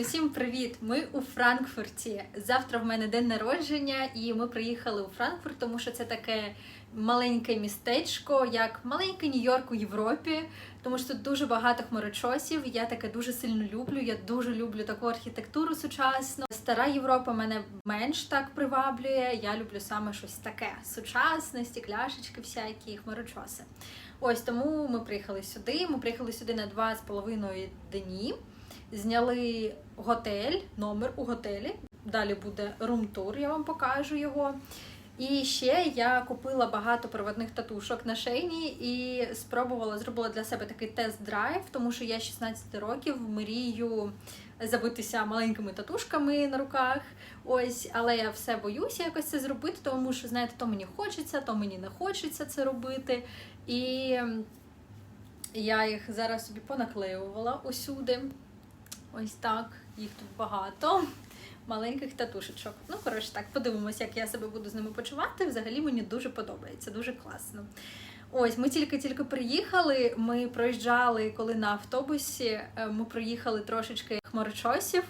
усім привіт! Ми у Франкфурті. Завтра в мене день народження, і ми приїхали у Франкфурт, тому що це таке маленьке містечко, як маленький Нью-Йорк у Європі. Тому що тут дуже багато хмарочосів. Я таке дуже сильно люблю. Я дуже люблю таку архітектуру сучасну. Стара Європа мене менш так приваблює. Я люблю саме щось таке сучасне, стекляшечки всякі, хмарочоси. Ось тому ми приїхали сюди. Ми приїхали сюди на два з половиною дні. Зняли готель, номер у готелі. Далі буде рум-тур, я вам покажу його. І ще я купила багато проводних татушок на шейні і спробувала зробила для себе такий тест-драйв, тому що я 16 років мрію забитися маленькими татушками на руках. Ось, але я все боюся якось це зробити, тому що знаєте, то мені хочеться, то мені не хочеться це робити. І я їх зараз собі понаклеювала усюди. Ось так, їх тут багато. Маленьких татушечок. Ну, коротше, так, подивимося, як я себе буду з ними почувати. Взагалі мені дуже подобається, дуже класно. Ось, ми тільки-тільки приїхали. Ми проїжджали, коли на автобусі. е, Ми проїхали трошечки хмарочосів.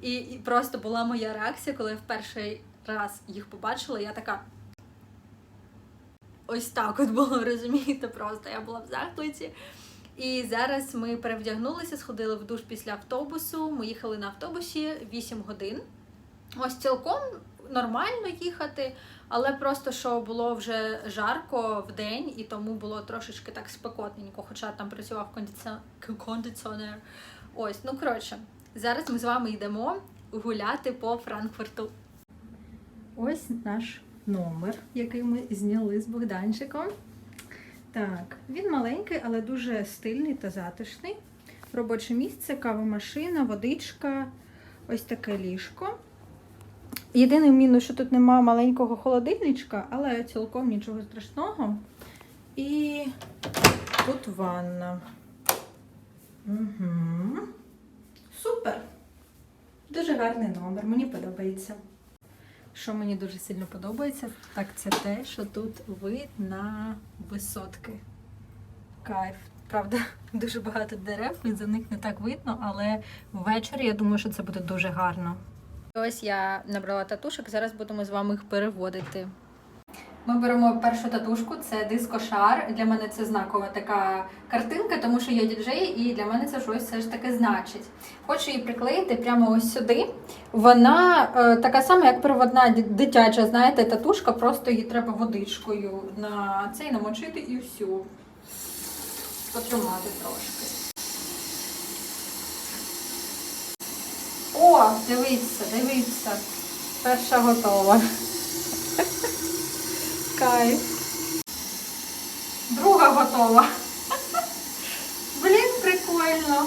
І, і просто була моя реакція, коли я в перший раз їх побачила. Я така. Ось так от було, розумієте, просто я була в захваті. І зараз ми перевдягнулися, сходили в душ після автобусу. Ми їхали на автобусі 8 годин. Ось цілком нормально їхати, але просто що було вже жарко в день, і тому було трошечки так спекотненько, хоча там працював кондиціонер. Ось, ну коротше, зараз ми з вами йдемо гуляти по Франкфурту. Ось наш номер, який ми зняли з Богданчиком. Так, він маленький, але дуже стильний та затишний. Робоче місце, кавомашина, водичка, ось таке ліжко. Єдиний мінус, що тут немає маленького холодильничка, але цілком нічого страшного. І тут ванна. Угу. Супер! Дуже гарний номер, мені подобається. Що мені дуже сильно подобається, так це те, що тут вид на висотки. Кайф. Правда, дуже багато дерев, і за них не так видно, але ввечері я думаю, що це буде дуже гарно. Ось я набрала татушок, зараз будемо з вами їх переводити. Ми беремо першу татушку, це дискошар. Для мене це знакова така картинка, тому що я діджей, і для мене це щось все ж таки значить. Хочу її приклеїти прямо ось сюди. Вона е, така сама, як перводна ді- дитяча, знаєте, татушка, просто її треба водичкою на цей намочити і всю. Потримати трошки. О, дивіться, дивіться. Перша готова. Кайф. Друга готова. Блін, прикольно.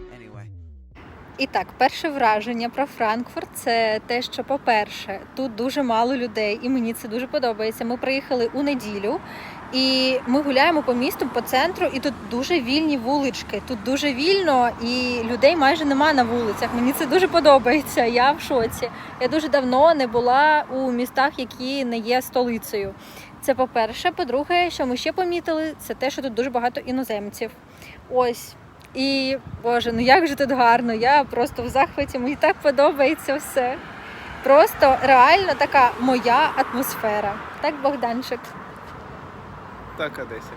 І так, перше враження про Франкфурт це те, що, по-перше, тут дуже мало людей, і мені це дуже подобається. Ми приїхали у неділю, і ми гуляємо по місту, по центру, і тут дуже вільні вулички. Тут дуже вільно, і людей майже нема на вулицях. Мені це дуже подобається. Я в шоці. Я дуже давно не була у містах, які не є столицею. Це по-перше. По-друге, що ми ще помітили, це те, що тут дуже багато іноземців. Ось. І Боже, ну як же тут гарно! Я просто в захваті, мені так подобається все. Просто реально така моя атмосфера. Так, Богданчик? Так, Одесі.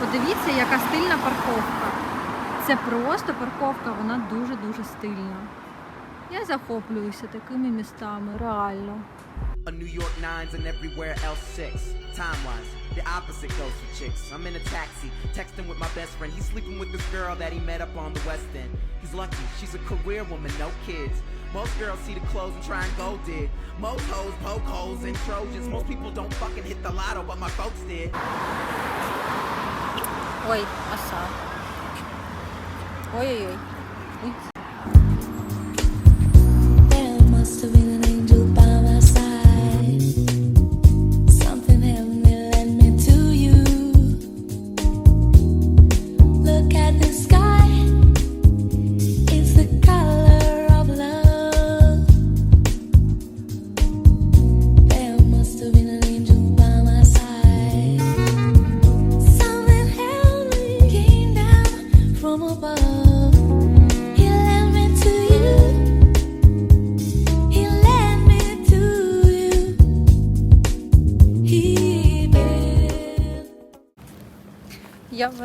Подивіться, яка стильна парковка. Це просто парковка, вона дуже-дуже стильна. Я захоплююся такими містами, реально. A New York nines and everywhere else six. Time wise, the opposite goes for chicks. I'm in a taxi, texting with my best friend. He's sleeping with this girl that he met up on the West End. He's lucky, she's a career woman, no kids. Most girls see the clothes and try and go dig. Most hoes poke holes and Trojans. Most people don't fucking hit the lotto, but my folks did. Wait, I saw. Oi, oi, oi. Oops.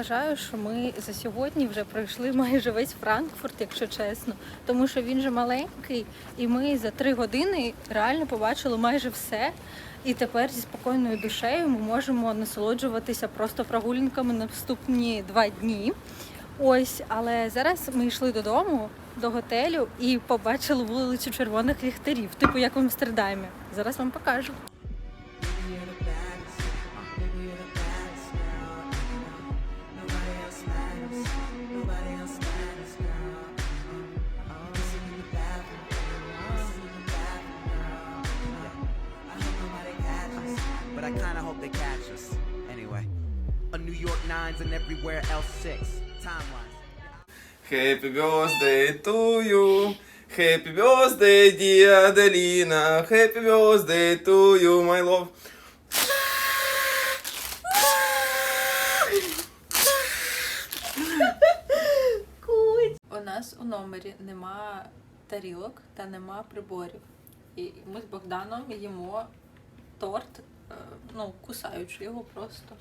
Вважаю, що ми за сьогодні вже пройшли майже весь Франкфурт, якщо чесно, тому що він же маленький, і ми за три години реально побачили майже все. І тепер зі спокійною душею ми можемо насолоджуватися просто прогулянками наступні два дні. Ось, але зараз ми йшли додому, до готелю і побачили вулицю червоних ліхтарів, типу як в Амстердамі. Зараз вам покажу. Nines and everywhere else six. Timelines. Happy birthday to you. Happy birthday, dear Adelina. Happy birthday to you, my love. У нас у номері нема тарілок та нема приборів. І ми з Богданом їмо торт, е, ну, кусаючи його просто.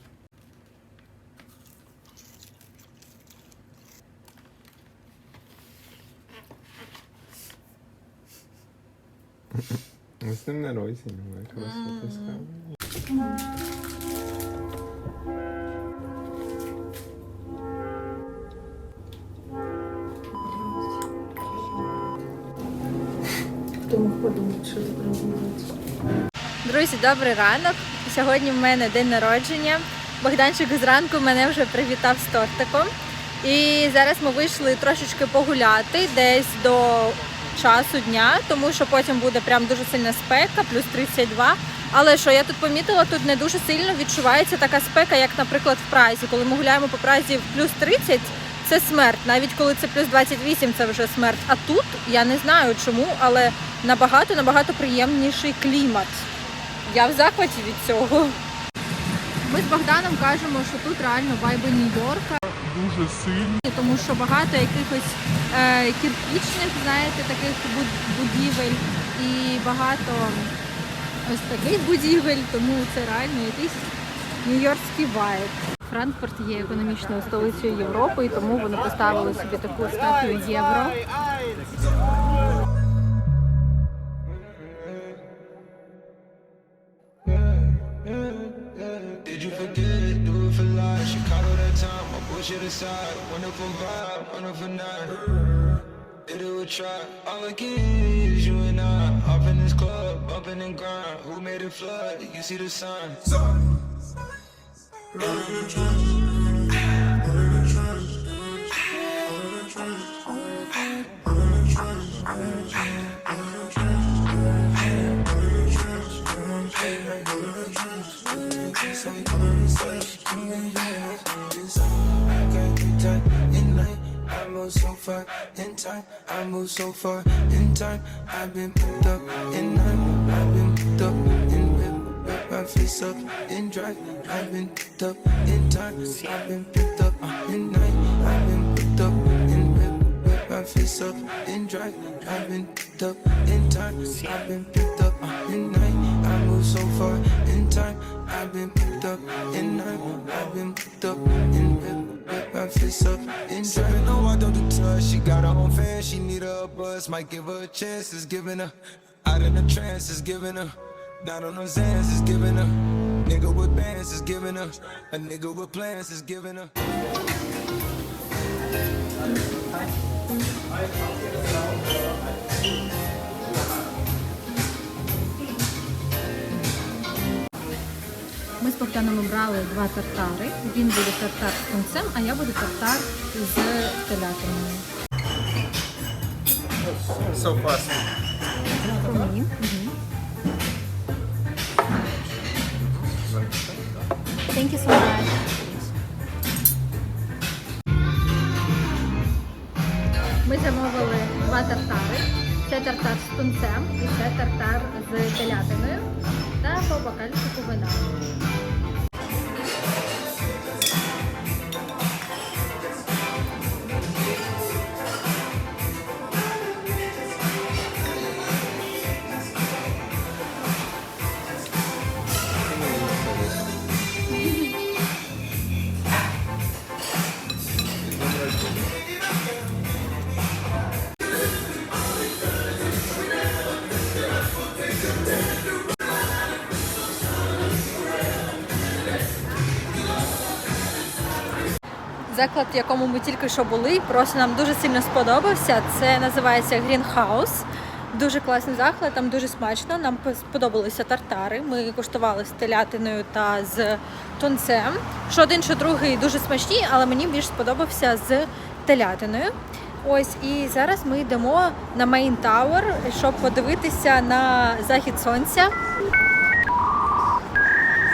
З ним народження, моя красотка. Друзі, добрий ранок. Сьогодні в мене день народження. Богданчик зранку мене вже привітав з тортиком. І зараз ми вийшли трошечки погуляти десь до часу дня, тому що потім буде прям дуже сильна спека, плюс 32. Але що я тут помітила, тут не дуже сильно відчувається така спека, як, наприклад, в Празі. Коли ми гуляємо по Празі в плюс 30, це смерть. Навіть коли це плюс 28, це вже смерть. А тут я не знаю чому, але набагато набагато приємніший клімат. Я в захваті від цього. Ми з Богданом кажемо, що тут реально вайби Нью-Йорка. Дуже сильні. Тому що багато якихось е, кирпічних, знаєте, таких буд- будівель і багато ось таких будівель, тому це реально якийсь нью-йоркський вайб. Франкфурт є економічною столицею Європи, і тому вони поставили собі таку статую євро. It aside. Wonderful vibe, wonderful night. Did it with try. All I get is you and I. Up in this club, bumping and grind. Who made it flood? You see the sign. In so far in time. I've been picked up in night. I've been picked up in whip, whip my face up in drive. I've been picked up in time. I've been picked up in night. I've been picked up in whip, whip my face up in drive. I've been picked up in time. I've been picked up in night. I move so far in time. I've been picked up in night. I've been picked up in whip my face up in drive. Sipping oh on I don't do touch. She got her own fan. She need a buzz. Might give her a chance. It's giving her out in a trance. It's giving her down on her Zans. It's giving her nigga with bands. It's giving her a nigga with plans. It's giving her. Ми з Богданом ми брали два тартари. Він буде тартар з тунцем, а я буду тартар з телятиною. So fast. Thank you so much. Ми замовили два тартари. Це тартар з тунцем і це тартар з телятиною та по бокальчику вина. Заклад, в якому ми тільки що були, просто нам дуже сильно сподобався. Це називається Greenhouse. Дуже класний заклад, там дуже смачно. Нам сподобалися тартари. Ми куштували з телятиною та з тунцем. Що один, що другий дуже смачні, але мені більш сподобався з телятиною. Ось і зараз ми йдемо на Main Tower, щоб подивитися на захід сонця.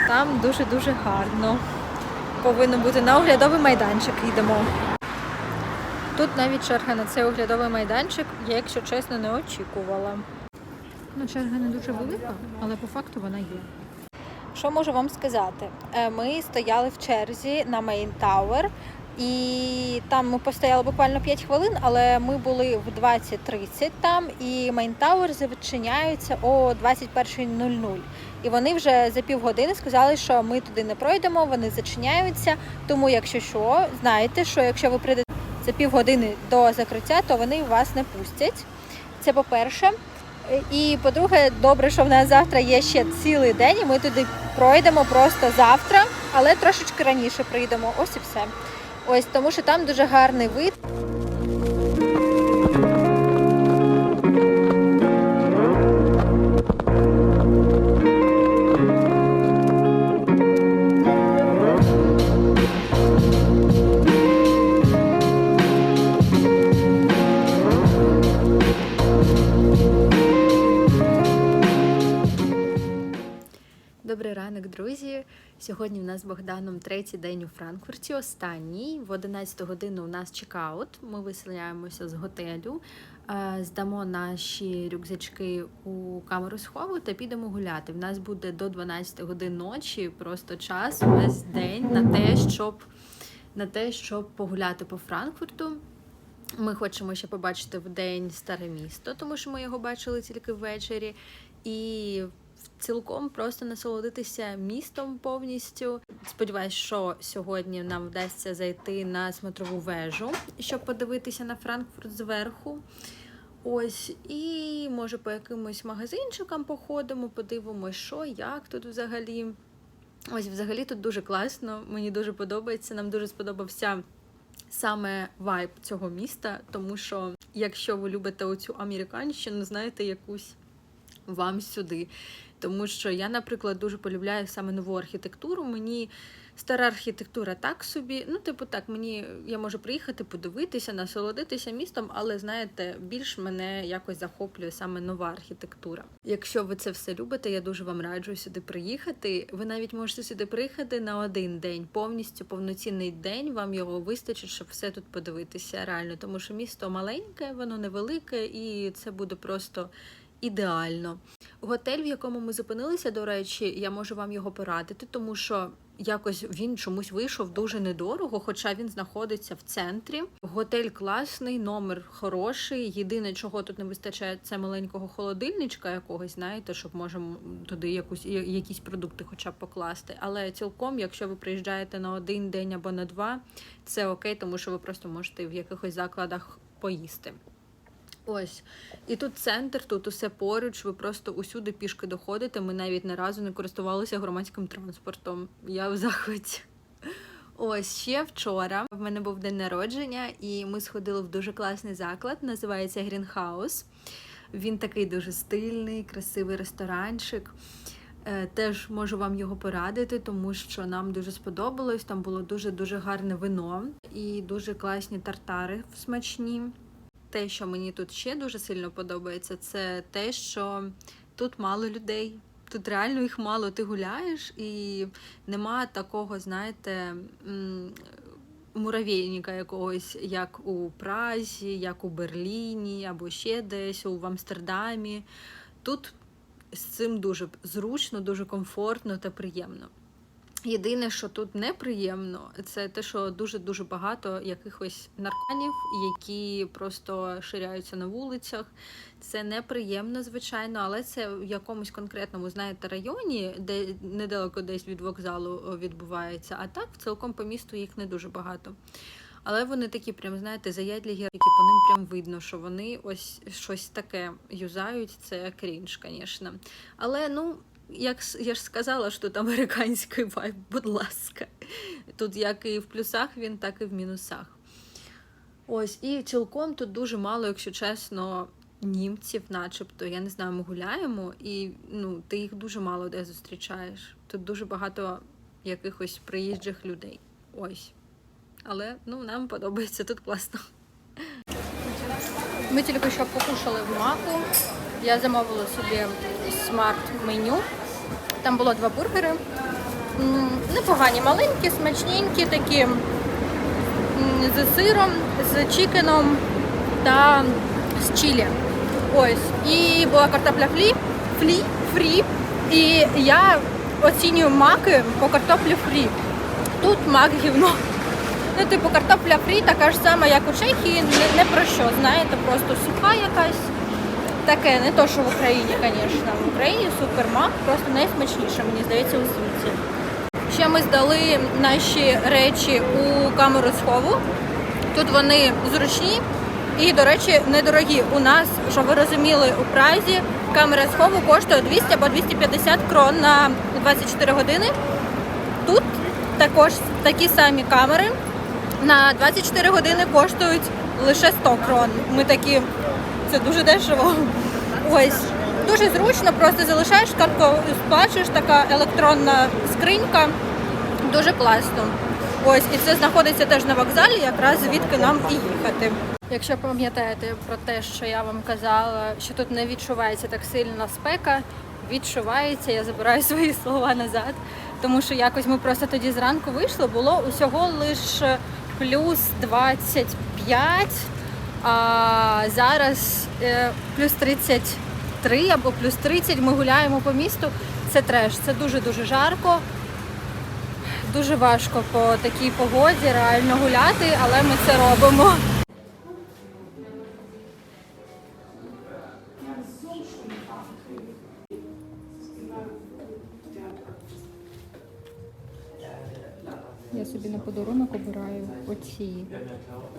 Там дуже дуже гарно повинно бути на оглядовий майданчик йдемо. Тут навіть черга на цей оглядовий майданчик, я, якщо чесно, не очікувала. Ну, черга не дуже велика, але по факту вона є. Що можу вам сказати? Е, Ми стояли в черзі на Main Tower, і там ми постояли буквально 5 хвилин, але ми були в 20.30 там, і Main Tower зачиняються о 21.00. І вони вже за півгодини сказали, що ми туди не пройдемо, вони зачиняються. Тому, якщо що, знаєте, що якщо ви прийдете за півгодини до закриття, то вони вас не пустять. Це по-перше. І по-друге, добре, що в нас завтра є ще цілий день, і ми туди пройдемо просто завтра, але трошечки раніше прийдемо. Ось і все. Ось тому, що там дуже гарний вид. Сьогодні в нас з Богданом третій день у Франкфурті. Останній в 11 годину у нас чекаут. Ми виселяємося з готелю, е, здамо наші рюкзачки у камеру схову та підемо гуляти. В нас буде до 12 годин ночі просто час весь день на те, щоб на те, щоб погуляти по Франкфурту. Ми хочемо ще побачити в день старе місто, тому що ми його бачили тільки ввечері. І цілком просто насолодитися містом повністю. Сподіваюсь, що сьогодні нам вдасться зайти на смотрову вежу, щоб подивитися на Франкфурт зверху. Ось, і може по якимось магазинчикам походимо, подивимося, що, як тут взагалі. Ось, взагалі тут дуже класно, мені дуже подобається. Нам дуже сподобався саме вайб цього міста, тому що якщо ви любите оцю американщину, знаєте, якусь вам сюди. Тому що я, наприклад, дуже полюбляю саме нову архітектуру. Мені стара архітектура так собі. Ну, типу, так, мені я можу приїхати, подивитися, насолодитися містом, але знаєте, більш мене якось захоплює саме нова архітектура. Якщо ви це все любите, я дуже вам раджу сюди приїхати. Ви навіть можете сюди приїхати на один день, повністю повноцінний день. Вам його вистачить, щоб все тут подивитися реально, тому що місто маленьке, воно невелике, і це буде просто ідеально. Готель, в якому ми зупинилися, до речі, я можу вам його порадити, тому що якось він чомусь вийшов дуже недорого, хоча він знаходиться в центрі. Готель класний, номер хороший. Єдине, чого тут не вистачає, це маленького холодильничка якогось, знаєте, щоб можемо туди якусь якісь продукти, хоча б покласти. Але цілком, якщо ви приїжджаєте на один день або на два, це окей, тому що ви просто можете в якихось закладах поїсти. Ось. І тут центр, тут усе поруч, ви просто усюди пішки доходите. Ми навіть не разу не користувалися громадським транспортом. Я в захваті. Ось ще вчора в мене був день народження, і ми сходили в дуже класний заклад, називається Greenhouse. Він такий дуже стильний, красивий ресторанчик. Е, Теж можу вам його порадити, тому що нам дуже сподобалось. Там було дуже дуже гарне вино і дуже класні тартари смачні. Те, що мені тут ще дуже сильно подобається, це те, що тут мало людей. Тут реально їх мало. Ти гуляєш і нема такого, знаєте, муравейника якогось, як у Празі, як у Берліні, або ще десь у Амстердамі. Тут з цим дуже зручно, дуже комфортно та приємно. Єдине, що тут неприємно, це те, що дуже-дуже багато якихось наркоманів, які просто ширяються на вулицях. Це неприємно, звичайно, але це в якомусь конкретному, знаєте, районі, де недалеко десь від вокзалу відбувається. А так, цілком по місту їх не дуже багато. Але вони такі, прям, знаєте, заядлі гірки, по ним прям видно, що вони ось щось таке юзають. Це крінж, звісно. Але ну. Як я ж сказала, що тут американський вайб, будь ласка. Тут як і в плюсах він, так і в мінусах. Ось, і цілком тут дуже мало, якщо чесно, німців, начебто. Я не знаю, ми гуляємо, і ну, ти їх дуже мало де зустрічаєш. Тут дуже багато якихось приїжджих людей. Ось. Але ну, нам подобається тут класно. Ми тільки що покушали в маку. Я замовила собі смарт-меню. Там було два бургери. Непогані, маленькі, смачненькі, такі з сиром, з чікеном та з чилі. Ось. І була картопля флі, флі, фрі. І я оцінюю маки по картоплі фрі. Тут мак гівно. Ну, типу, картопля фрі така ж сама, як у Чехії, не, не про що, знаєте, просто суха якась. Таке, не то, що в Україні, звісно. В Україні супермак, просто найсмачніше, мені здається, у світі. Ще ми здали наші речі у камеру схову. Тут вони зручні і, до речі, недорогі. У нас, щоб ви розуміли, у Празі камера схову коштує 200 або 250 крон на 24 години. Тут також такі самі камери на 24 години коштують лише 100 крон. Ми такі, це дуже дешево. Ось. Дуже зручно, просто залишаєш картку, сплачуєш, така електронна скринька. Дуже класно. Ось, і це знаходиться теж на вокзалі, якраз звідки нам і їхати. Якщо пам'ятаєте про те, що я вам казала, що тут не відчувається так сильно спека, відчувається, я забираю свої слова назад, тому що якось ми просто тоді зранку вийшли, було усього лише плюс 25, а зараз е, плюс 33 або плюс 30 ми гуляємо по місту. Це треш, це дуже-дуже жарко. Дуже важко по такій погоді реально гуляти, але ми це робимо. Оці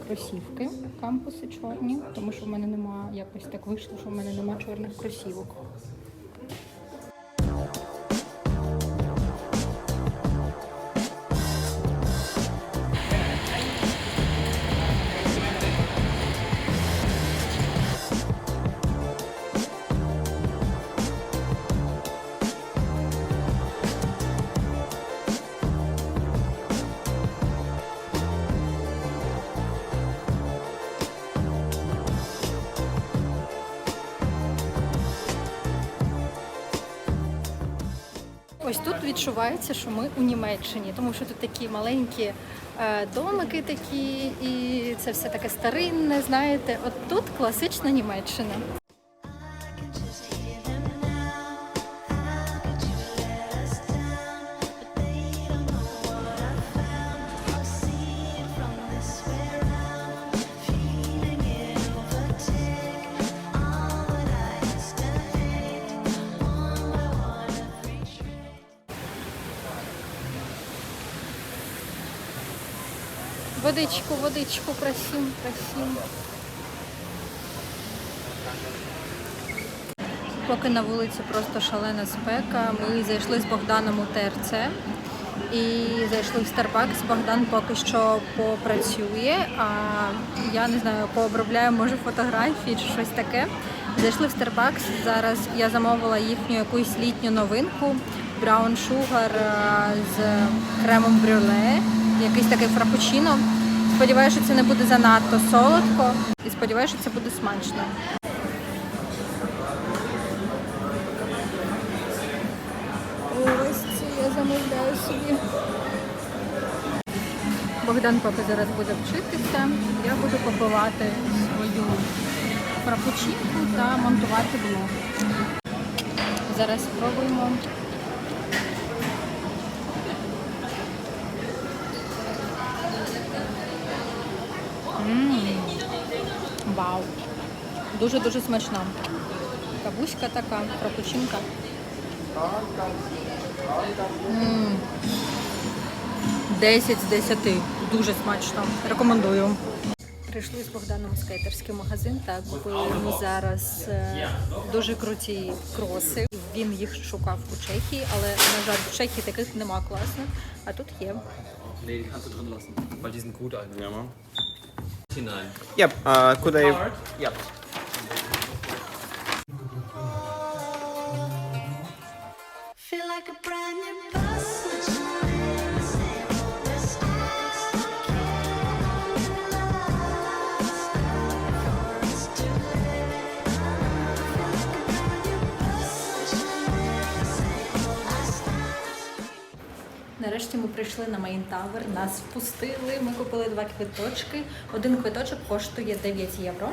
кросівки кампуси чорні, тому що в мене нема, якось так вийшло, що в мене нема чорних кросівок. Ось тут відчувається, що ми у Німеччині, тому що тут такі маленькі е, домики такі, і це все таке старинне, знаєте. От тут класична Німеччина. Водичку, водичку, просім, просім. Поки на вулиці просто шалена спека, ми зайшли з Богданом у ТРЦ і зайшли в Starbucks. Богдан поки що попрацює, а я не знаю, пообробляю, може, фотографії чи щось таке. Зайшли в Starbucks. Зараз я замовила їхню якусь літню новинку Sugar е, з кремом брюле, якийсь такий фрапучино. Сподіваюся, що це не буде занадто солодко і сподіваюся, що це буде смачно. Ось це я замовляю собі. Богдан поки зараз буде вчитися, я буду попивати свою фрапучинку та монтувати блог. Зараз спробуємо. Вау! Дуже-дуже смачна. Кавуська така, фрапучинка. М. 10 з 10. Дуже смачно. Рекомендую. Прийшли з Богданом в скейтерський магазин та купили йому зараз е, дуже круті кроси. Він їх шукав у Чехії, але на жаль, в Чехії таких нема класних, а тут є. Yep, uh, could I... Yep. Нарешті ми прийшли на Main Tower, нас впустили. Ми купили два квиточки. Один квиточок коштує 9 євро.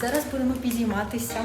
Зараз будемо підійматися.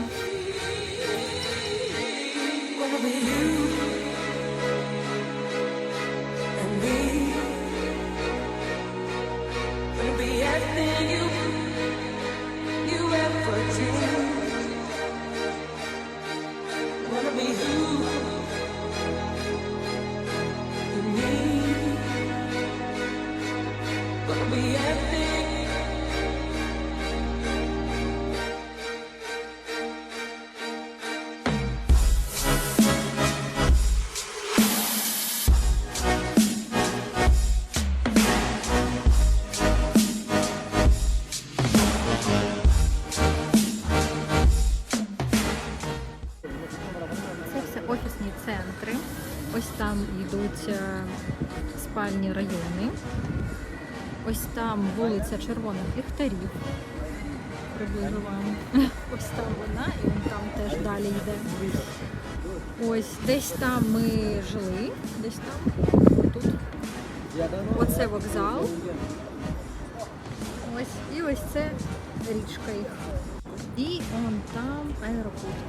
Ось там вулиця Червоних ліхтарів. Приближу вам. Ось там вона, і вон там теж далі йде. Ось десь там ми жили, десь там. Тут. Оце вокзал. Ось і ось це річка їх. І он там аеропорт.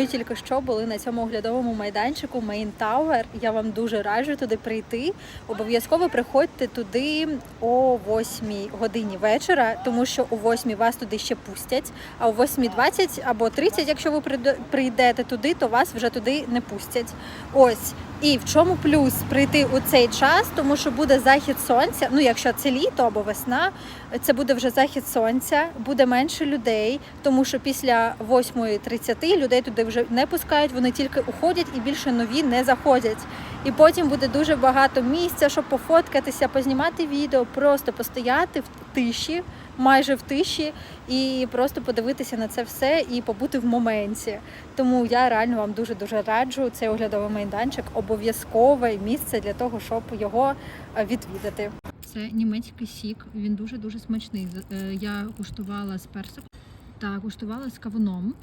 Ми тільки що були на цьому оглядовому майданчику Main Tower. Я вам дуже раджу туди прийти. Обов'язково приходьте туди о 8 годині вечора, тому що о 8 вас туди ще пустять. А о 8.20 або 30, якщо ви прийде- прийдете туди, то вас вже туди не пустять. Ось. І в чому плюс прийти у цей час, тому що буде захід сонця. Ну, якщо це літо або весна, це буде вже захід сонця, буде менше людей, тому що після 8.30 людей туди вже не пускають, вони тільки уходять і більше нові не заходять. І потім буде дуже багато місця, щоб пофоткатися, познімати відео, просто постояти в тиші, майже в тиші, і просто подивитися на це все і побути в моменті. Тому я реально вам дуже дуже раджу цей оглядовий майданчик, обов'язкове місце для того, щоб його е, відвідати. Це німецький сік, він дуже дуже смачний. Е, Я куштувала з персиком та куштувала з кавуном.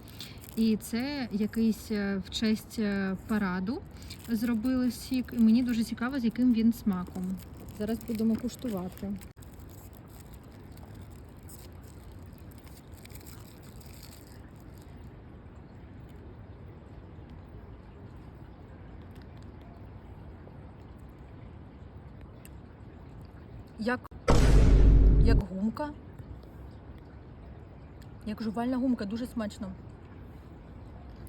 І це якийсь е, в честь параду зробили сік. І мені дуже цікаво, з яким він смаком. Зараз будемо куштувати. Як, як гумка. Як жувальна гумка, дуже смачно.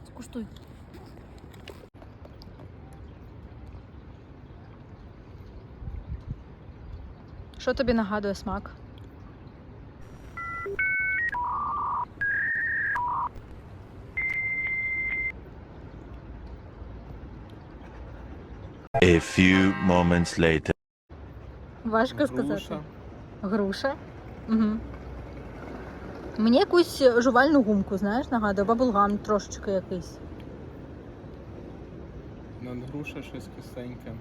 Скуштуй. Що тобі нагадує смак? A few moments later. Важко сказати. Груша. Угу. Мені якусь жувальну гумку, знаєш, нагадує, баблгам трошечки якийсь. Надгруша щось кисленьке.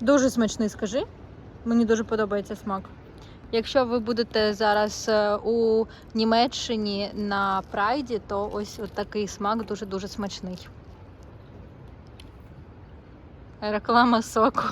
Дуже смачний, скажи. Мені дуже подобається смак. Якщо ви будете зараз е, у Німеччині на прайді, то ось такий смак дуже-дуже смачний. Реклама соку.